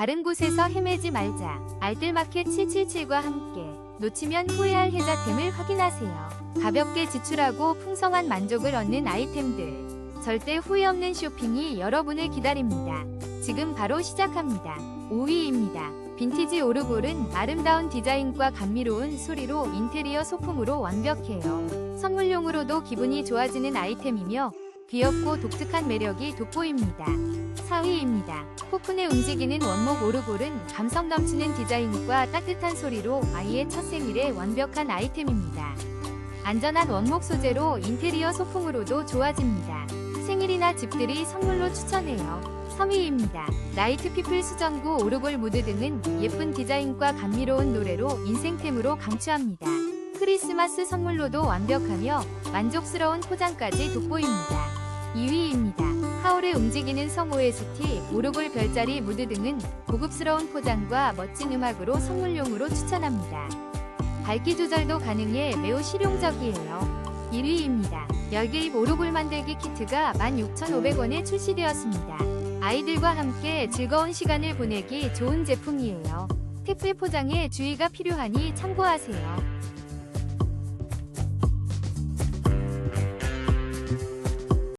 다른 곳에서 헤매지 말자. 알뜰마켓 777과 함께 놓치면 후회할 혜자템을 확인하세요. 가볍게 지출하고 풍성한 만족을 얻는 아이템들. 절대 후회 없는 쇼핑이 여러분을 기다립니다. 지금 바로 시작합니다. 5위입니다. 빈티지 오르골은 아름다운 디자인과 감미로운 소리로 인테리어 소품으로 완벽해요. 선물용으로도 기분이 좋아지는 아이템이며 귀엽고 독특한 매력이 돋보입니다. 4위입니다. 폭풍에 움직이는 원목 오르골은 감성 넘치는 디자인과 따뜻한 소리로 아이의 첫 생일에 완벽한 아이템입니다. 안전한 원목 소재로 인테리어 소품으로도 좋아집니다. 생일이나 집들이 선물로 추천해요. 3위입니다. 나이트 피플 수전구 오르골 무드 등은 예쁜 디자인과 감미로운 노래로 인생템으로 강추합니다. 크리스마스 선물로도 완벽하며 만족스러운 포장까지 돋보입니다. 2위입니다. 하울의 움직이는 성 OST, 오르골 별자리 무드 등은 고급스러운 포장과 멋진 음악으로 선물용으로 추천합니다. 밝기 조절도 가능해 매우 실용적이에요. 1위입니다. 열개입 오르골 만들기 키트가 16,500원에 출시되었습니다. 아이들과 함께 즐거운 시간을 보내기 좋은 제품이에요. 택배 포장에 주의가 필요하니 참고하세요.